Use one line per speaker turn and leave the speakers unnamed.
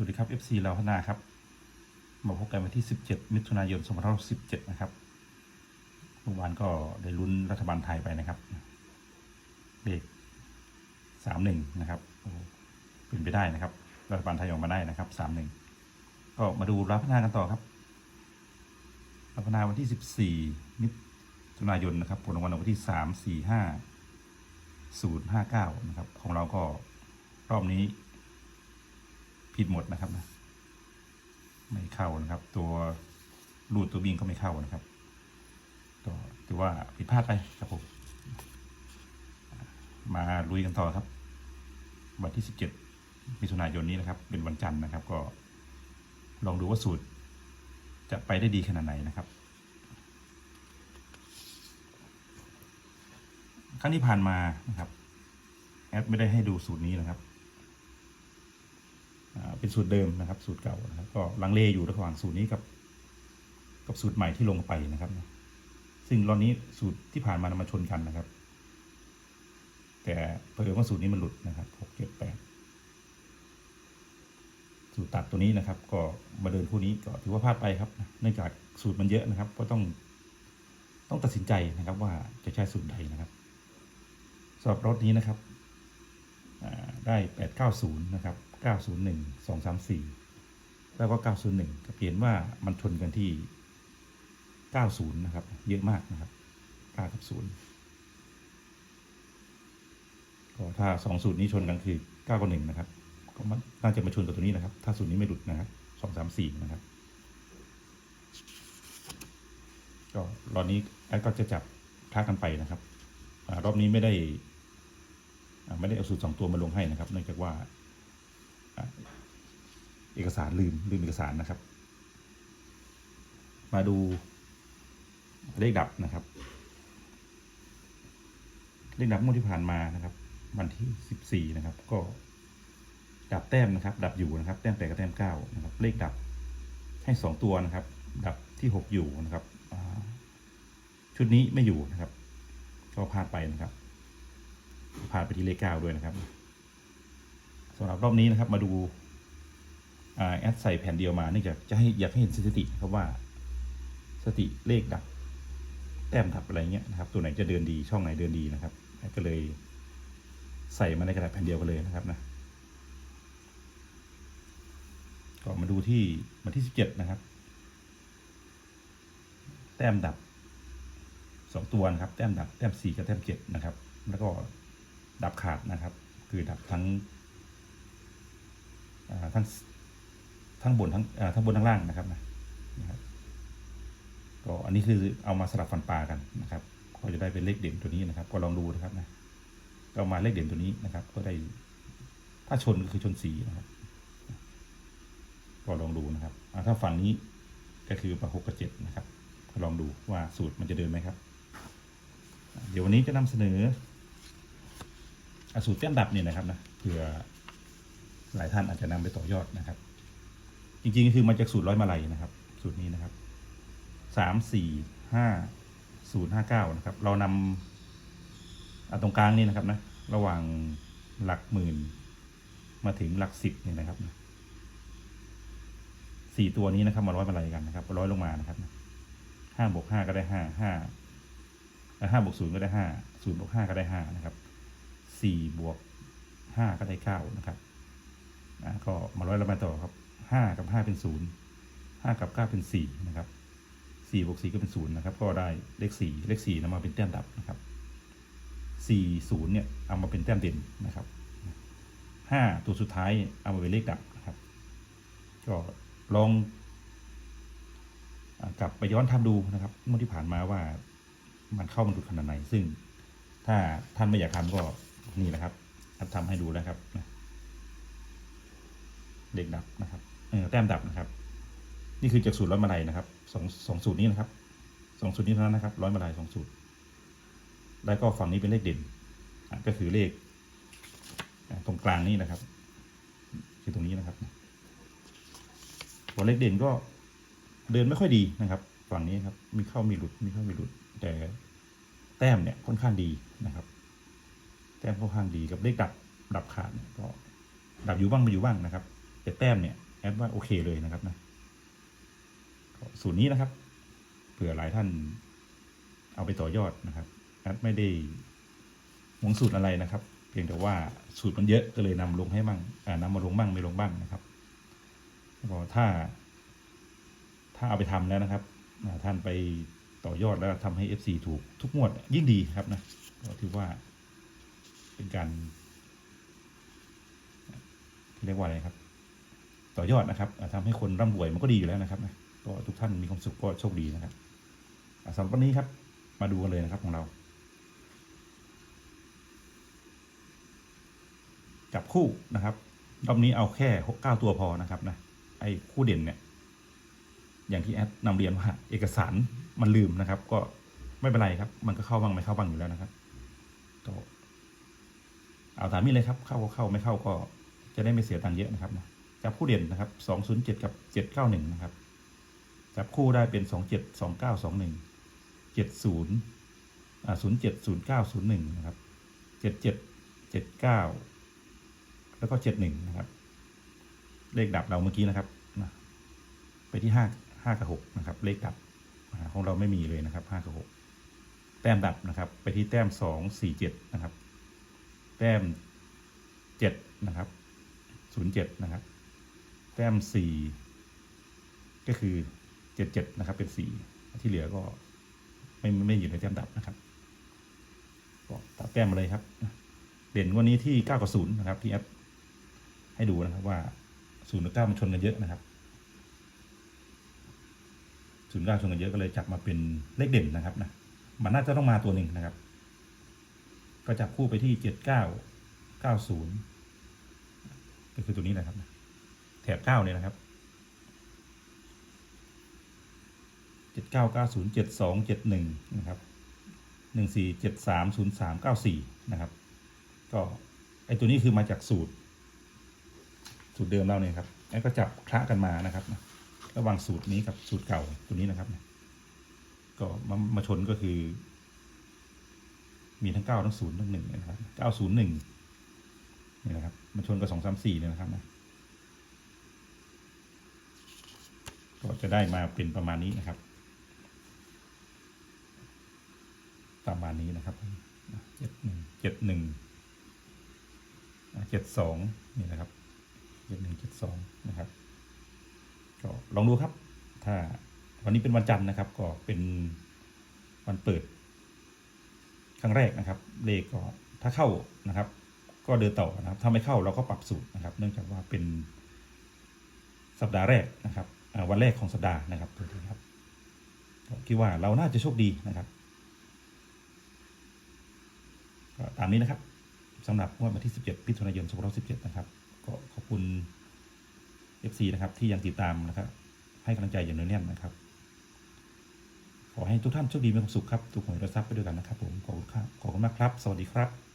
วัสดีครับ FC เราพัฒนาครับ มาพบกันวันที่ 17 มิถุนายน 2517 นะครับเมื่อวานก็ได้ลุ้นรัฐบาลไทยไปนะครับเลข31 นะครับเป็นไปได้นะครับ รัฐบาลไทยออกมาได้นะครับ 31 ก็มาดูรับพัฒนากันต่อครับรับพัฒนาวันที่ 14 มิถุนายนนะครับผลรางวัลวันที่ 3 4 5 0 5 9 นะครับ ของเราก็รอบนี้ ผิดหมดนะครับนะไม่เข้านะครับ ตัวรูดตัวบิงก็ไม่เข้านะครับก็ถือว่าผิดพลาดไปครับผมมาลุยกันต่อครับ วันที่17มิถุนายนนี้นะครับ เป็นวันจันทร์นะครับ ก็ลองดูว่าสูตร จะไปได้ดีขนาดไหนนะครับ ครั้งที่ผ่านมานะครับแอดไม่ได้ให้ดูสูตรนี้นะครับ เป็นสูตรเดิมนะครับ สูตรเก่านะครับก็ลังเลอยู่ระหว่างสูตรนี้กับ กับสูตรใหม่ที่ลงไปนะครับ ซึ่งรอบนี้สูตรที่ผ่านมานำมาชนกันนะครับ แต่เผอิญว่าสูตรนี้มันหลุดนะครับหกเจ็ดแปดสูตรตัดตัวนี้นะครับ ก็มาเดินคู่นี้ก็ถือว่าพลาดไปครับ เนื่องจากสูตรมันเยอะนะครับ ก็ต้องต้องตัดสินใจนะครับว่าจะใช้สูตรใดนะครับสำหรับรถนี้นะครับอ่าได้890นะครับ 901 234 แล้วก็ 901ก็เปลี่ยนว่ามันชนกันที่ 90 นะครับ เยอะมากนะครับ 9 กับ 0 ก็ถ้า2สูตรนี้ชนกันคือ 9 กับ 1 นะครับ ก็มันน่าจะมาชนกับตัวนี้นะครับ ถ้าสูตรนี้ไม่หลุดนะครับ 2 3 4 นะครับ ก็รอบนี้แอดก็จะจับคลากันไปนะครับอรอบนี้ไม่ได้ ไม่ได้เอาสูตรสองตัวมาลงให้นะครับ เนื่องจากว่า เอกสารลืมลืมเอกสารนะครับ มาดูเลขดับนะครับ เลขดับงวดที่ผ่านมานะครับ วันที่สิบสี่นะครับ ก็ดับแต้มนะครับ ดับอยู่นะครับ แต้มแปดกับแต้มเก้านะครับ เลขดับให้สองตัวนะครับ ดับที่หกอยู่นะครับชุดนี้ไม่อยู่นะครับ ก็พลาดไปนะครับพลาดไปที่เลขเก้าด้วยนะครับ สำหรับรอบนี้นะครับมาดูอแอดใส่แผ่นเดียวมาเนื่องจากจะให้อยากให้เห็นสถิติครับว่าสติเลขดับ แต้มดับอะไรเงี้ยนะครับ ตัวไหนจะเดินดีช่องไหนเดินดีนะครับก็เลยใส่มาในกระดาษแผ่นเดียวกันเลยนะครับนะก็มาดูที่วันที่สิบเจ็ดนะครับ แต้มดับสองตัวนะครับ แต้มดับแต้มสี่กับแต้มเจ็ดนะครับ แล้วก็ดับขาดนะครับ คือดับทั้ง ทั้งทั้งบนทั้งทั้งบนทั้งล่างนะครับนะครับก็อันนี้คือเอามาสลับฟันปลากันนะครับ ก็จะได้เป็นเลขเด่นตัวนี้นะครับ ก็ลองดูนะครับนะก็เอามาเลขเด่นตัวนี้นะครับ ก็ได้ถ้าชนก็คือชนสีนะครับ ก็ลองดูนะครับถ้าฝั่งนี้ก็คือประหกกับเจ็ดนะครับก็ลองดูว่าสูตรมันจะเดินไหมครับ เดี๋ยววันนี้จะนำเสนอสูตรแต้มดับเนี่ยนะครับนะเผื่อ หลายท่านอาจจะนำไปต่อยอดนะครับ จริงๆคือมาจากสูตรร้อยมาลัยนะครับ สูตรนี้นะครับสามสี่ห้าศูนย์ห้าเก้านะครับ เรานำตรงกลางนี่นะครับนะระหว่างหลักหมื่น มาถึงหลักสิบนี่นะครับสี่ตัวนี้นะครับ มาร้อยมาลัยกันนะครับร้อยลงมานะครับห้าบวกห้าก็ได้ห้าห้าห้าบวกศูนย์ก็ได้ห้าศูนย์บวกห้าก็ได้ห้านะครับสี่บวกห้าก็ได้เก้านะครับ อะก็มาร้อยละมาต่อครับห้ากับห้าเป็นศูนย์ห้ากับเก้าเป็นสี่นะครับสี่บวกสี่ก็เป็นศูนย์นะครับ ก็ได้เลขสี่เลขสี่นำมาเป็นแต้มดับนะครับสี่ศูนย์เนี่ยเอามาเป็นแต้มเด่นนะครับห้าตัวสุดท้ายเอามาเป็นเลขดับนะครับ ก็ลองกลับไปย้อนทำดูนะครับเมื่อที่ผ่านมาว่ามันเข้ามันหลุดขนาดไหนซึ่ง ถ้าท่านไม่อยากทำก็นี่นะครับทำให้ดูแล้วครับนะ เด็กดับนะครับเออแต้มดับนะครับ นี่คือจากสูตรร้อยมาลัยนะครับสองสองสูตรนี้นะครับสองสูตรนี้เท่านั้นนะครับร้อยมาลัยสองสูตร แล้วก็ฝั่งนี้เป็นเลขเด่นก็คือเลขตรงกลางนี้นะครับ คือตรงนี้นะครับตัวเลขเด่นก็เดินไม่ค่อยดีนะครับ ฝั่งนี้ครับ มีเข้ามีหลุดมีเข้ามีหลุด แต่แต้มเนี่ยค่อนข้างดีนะครับ แต้มค่อนข้างดีกับเลขดับดับขาดเนี่ยก็ดับอยู่บ้างไม่อยู่บ้างนะครับ แต่แต้มเนี่ยแอดว่าโอเคเลยนะครับนะสูตรนี้นะครับ เผื่อหลายท่านเอาไปต่อยอดนะครับแอดไม่ได้หวงสูตรอะไรนะครับ เพียงแต่ว่าสูตรมันเยอะก็เลยนำลงให้บ้างอ่านำมาลงบ้างไม่ลงบ้างนะครับก็ถ้า ถ้าเอาไปทำแล้วนะครับท่านไปต่อยอดแล้วทำให้ FC ถูกทุกงวดยิ่งดีครับนะก็ถือว่าเป็นการเรียกว่าอะไรครับ ต่อยอดนะครับอ่าทำให้คนร่ำรวยมันก็ดีอยู่แล้วนะครับนะก็ทุกท่านมีความสุขก็โชคดีนะครับสำหรับวันนี้ครับ มาดูกันเลยนะครับของเรา จับคู่นะครับรอบนี้เอาแค่หกเก้าตัวพอนะครับนะไอ้คู่เด่นเนี่ย อย่างที่แอดนำเรียนว่าเอกสารมันลืมนะครับ ก็ไม่เป็นไรครับ มันก็เข้าบ้างไม่เข้าบ้างอยู่แล้วนะครับก็เอาตามนี้เลยครับ เข้าก็เข้าไม่เข้าก็จะได้ไม่เสียตังค์เยอะนะครับนะ จับคู่เด่นนะครับสองศูนย์เจ็ดกับเจ็ดเก้าหนึ่งนะครับ จับคู่ได้เป็นสองเจ็ดสองเก้าสองหนึ่งเจ็ดศูนย์อ่าศูนย์เจ็ดศูนย์เก้าศูนย์หนึ่งนะครับเจ็ดเจ็ดเจ็ดเก้าแล้วก็เจ็ดหนึ่งนะครับ เลขดับเราเมื่อกี้นะครับไปที่ห้าห้ากับหกนะครับ เลขดับของเราไม่มีเลยนะครับห้ากับหกแต้มดับนะครับ ไปที่แต้มสองสี่เจ็ดนะครับ แต้มเจ็ดนะครับศูนย์เจ็ดนะครับ แต้มสี่ก็คือเจ็ดเจ็ดนะครับ เป็นสี่ที่เหลือก็ไม่ไม่อยู่ในแต้มดับนะครับก็ตัดแต้มมาเลยครับ เด่นวันนี้ที่เก้ากับศูนย์นะครับที่แอปให้ดูนะครับว่าศูนย์กับเก้ามันชนกันเยอะนะครับศูนย์เก้าชนกันเยอะก็เลยจับมาเป็นเลขเด่นนะครับนะมันน่าจะต้องมาตัวหนึ่งนะครับ ก็จับคู่ไปที่เจ็ดเก้าเก้าศูนย์ก็คือตัวนี้แหละครับนะ บเก้าเนี่ยนะครับเจ็ดเก้าเก้าศูนย์เจ็ดสองเจ็ดหนึ่งนะครับหนึ่งสี่เจ็ดสามศูนย์สามเก้าสี่นะครับ ก็ไอตัวนี้คือมาจากสูตร สูตรเดิมเราเนี่ยครับแล้วก็จับคละกันมานะครับนะระหว่างสูตรนี้กับสูตรเก่าตัวนี้นะครับนะก็มามาชนก็คือ มีทั้งเก้าทั้งศูนย์ทั้งหนึ่งนะครับเก้าศูนย์หนึ่งนี่นะครับมาชนกับสองสามสี่เนี่ยนะครับนะ ก็จะได้มาเป็นประมาณนี้นะครับ ประมาณนี้นะครับเจ็ดหนึ่งเจ็ดหนึ่งเจ็ดสองนี่นะครับเจ็ดหนึ่งเจ็ดสองนะครับก็ลองดูครับ ถ้าวันนี้เป็นวันจันทร์นะครับ ก็เป็นวันเปิด ครั้งแรกนะครับ เลขก็ถ้าเข้านะครับ ก็เดินต่อนะครับ ถ้าไม่เข้าเราก็ปรับสูตรนะครับ เนื่องจากว่าเป็นสัปดาห์แรกนะครับ วันแรกของสัปดาห์นะครับตัวนี้ครับคิดว่าเราน่าจะโชคดีนะครับก็ตามนี้นะครับสำหรับงวดวันที่ 17พิถุนายน2517นะครับก็ขอบคุณ FC นะครับที่ยังติดตามนะครับ ให้กำลังใจอย่างเนียวแน่นนะครับ ขอให้ทุกท่านโชคดีมีความสุขครับทุกคนรับทรัพย์ไปด้วยกันนะครับผมขอบคุณครับขอบคุณมากครับ สวัสดีครับ